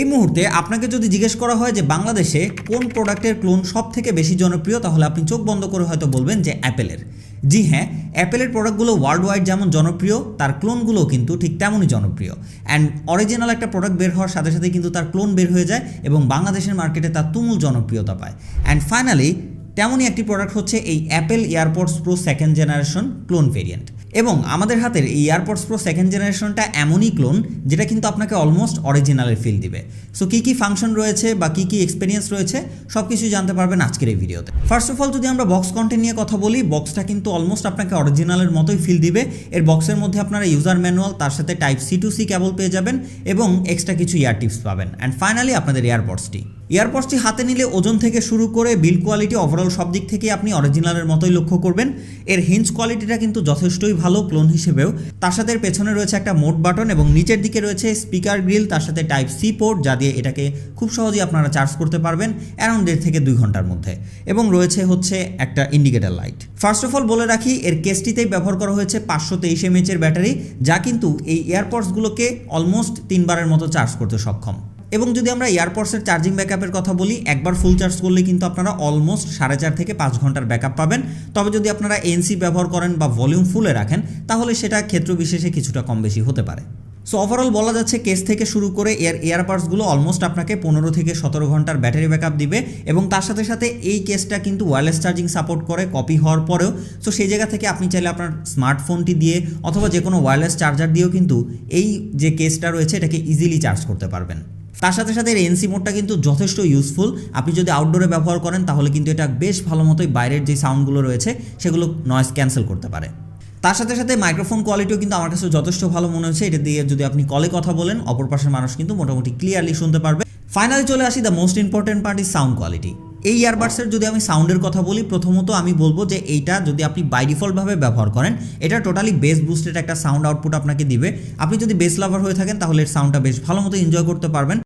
এই মুহূর্তে আপনাকে যদি জিজ্ঞেস করা হয় যে বাংলাদেশে কোন প্রোডাক্টের ক্লোন সব থেকে বেশি জনপ্রিয়, তাহলে আপনি চোখ বন্ধ করে হয়তো বলবেন যে অ্যাপেলের। জি হ্যাঁ অ্যাপেলের প্রোডাক্টগুলো ওয়ার্ল্ড ওয়াইড যেমন জনপ্রিয়, তার ক্লোনগুলোও কিন্তু ঠিক তেমনই জনপ্রিয়। অ্যান্ড অরিজিনাল একটা প্রোডাক্ট বের হওয়ার সাথে সাথে কিন্তু তার ক্লোন বের হয়ে যায় এবং বাংলাদেশের মার্কেটে তার তুমুল জনপ্রিয়তা পায়। অ্যান্ড ফাইনালি তেমনই একটি প্রোডাক্ট হচ্ছে এই Apple AirPods Pro second generation clone variant এবং আমাদের হাতের এই এয়ারপডস প্রো সেকেন্ড জেনারেশনটা এমনই ক্লোন যেটা কিন্তু আপনাকে অলমোস্ট অরিজিনালের ফিল দিবে। সো কী কী ফাংশন রয়েছে বা কী কী এক্সপিরিয়েন্স রয়েছে সব কিছু জানতে পারবেন আজকের এই ভিডিওতে ফার্স্ট অফ অল যদি আমরা বক্স কন্টেন্ট নিয়ে কথা বলি বক্সটা কিন্তু অলমোস্ট আপনাকে অরিজিনালের মতোই ফিল দিবে। এর বক্সের মধ্যে আপনারা ইউজার ম্যানুয়াল তার সাথে type C to C cable পেয়ে যাবেন এবং এক্সট্রা কিছু ইয়ার টিপস পাবেন। অ্যান্ড ফাইনালি আপনাদের এয়ারপডসটি এয়ারপডসটি হাতে নিলে ওজন থেকে শুরু করে বিল কোয়ালিটি ওভারঅল সব দিক থেকে আপনি অরিজিনালের মতোই লক্ষ্য করবেন। এর হিঞ্জ কোয়ালিটিটা কিন্তু যথেষ্টই ভালো ক্লোন হিসেবেও। তার সাথে পেছনে রয়েছে একটা মোট বাটন এবং নিচের দিকে রয়েছে স্পিকার গ্রিল তার সাথে টাইপ সি পোর্ট যা দিয়ে এটাকে খুব সহজেই আপনারা চার্জ করতে পারবেন অ্যারাউন্ড দেড় থেকে দুই ঘণ্টার মধ্যে। এবং রয়েছে হচ্ছে একটা indicator light first of all বলে রাখি, এর কেসটিতেই ব্যবহার করা হয়েছে পাঁচশো তেইশ এমএচ এর ব্যাটারি যা কিন্তু এই এয়ারপডসগুলোকে অলমোস্ট তিনবারের মতো চার্জ করতে সক্ষম। এবং যদি আমরা এয়ারপডসের চার্জিং ব্যাকআপের কথা বলি, একবার ফুল চার্জ করলে কিন্তু আপনারা অলমোস্ট সাড়ে চার থেকে পাঁচ ঘণ্টার ব্যাকআপ পাবেন। তবে যদি আপনারা এনসি ব্যবহার করেন বা ভলিউম ফুলে রাখেন, তাহলে সেটা ক্ষেত্র বিশেষে কিছুটা কম বেশি হতে পারে। সো ওভারঅল বলা যাচ্ছে কেস থেকে শুরু করে এয়ার এয়ারপাডসগুলো অলমোস্ট আপনাকে পনেরো থেকে সতেরো ঘণ্টার ব্যাটারি ব্যাকআপ দিবে এবং তার সাথে সাথে এই কেসটা কিন্তু ওয়্যারলেস চার্জিং সাপোর্ট করে কপি হওয়ার পরেও। সো সেই জায়গা থেকে আপনি চাইলে আপনার স্মার্টফোনটি দিয়ে অথবা যে কোনো ওয়্যারলেস চার্জার দিয়েও কিন্তু এই যে কেসটা রয়েছে, এটাকে ইজিলি চার্জ করতে পারবেন। তার সাথে সাথে এর এনসি মোডটা কিন্তু যথেষ্ট ইউজফুল আপনি যদি আউটডোরে ব্যবহার করেন, তাহলে কিন্তু এটা বেশ ভালো মতোই বাইরের যে সাউন্ডগুলো রয়েছে, সেগুলো নয়েজ ক্যান্সেল করতে পারে। তার সাথে সাথে মাইক্রোফোন কোয়ালিটিও কিন্তু আমার কাছে যথেষ্ট ভালো মনে হচ্ছে। এটা দিয়ে যদি আপনি কলে কথা বলেন, অপর পাশের মানুষ কিন্তু মোটামুটি ক্লিয়ারলি শুনতে পারবে। ফাইনালি চলে আসি the most important part is sound quality এই ইয়ারবাডসের যদি আমি সাউন্ডের কথা বলি, প্রথমত আমি বলব যে এইটা যদি আপনি বাই ডিফল্টভাবে ব্যবহার করেন, এটা টোটালি বেস বুস্টেড একটা সাউন্ড আউটপুট আপনাকে দিবে। আপনি যদি বেস লাভার হয়ে থাকেন, তাহলে এর সাউন্ডটা বেশ ভালো মতো এনজয় করতে পারবেন।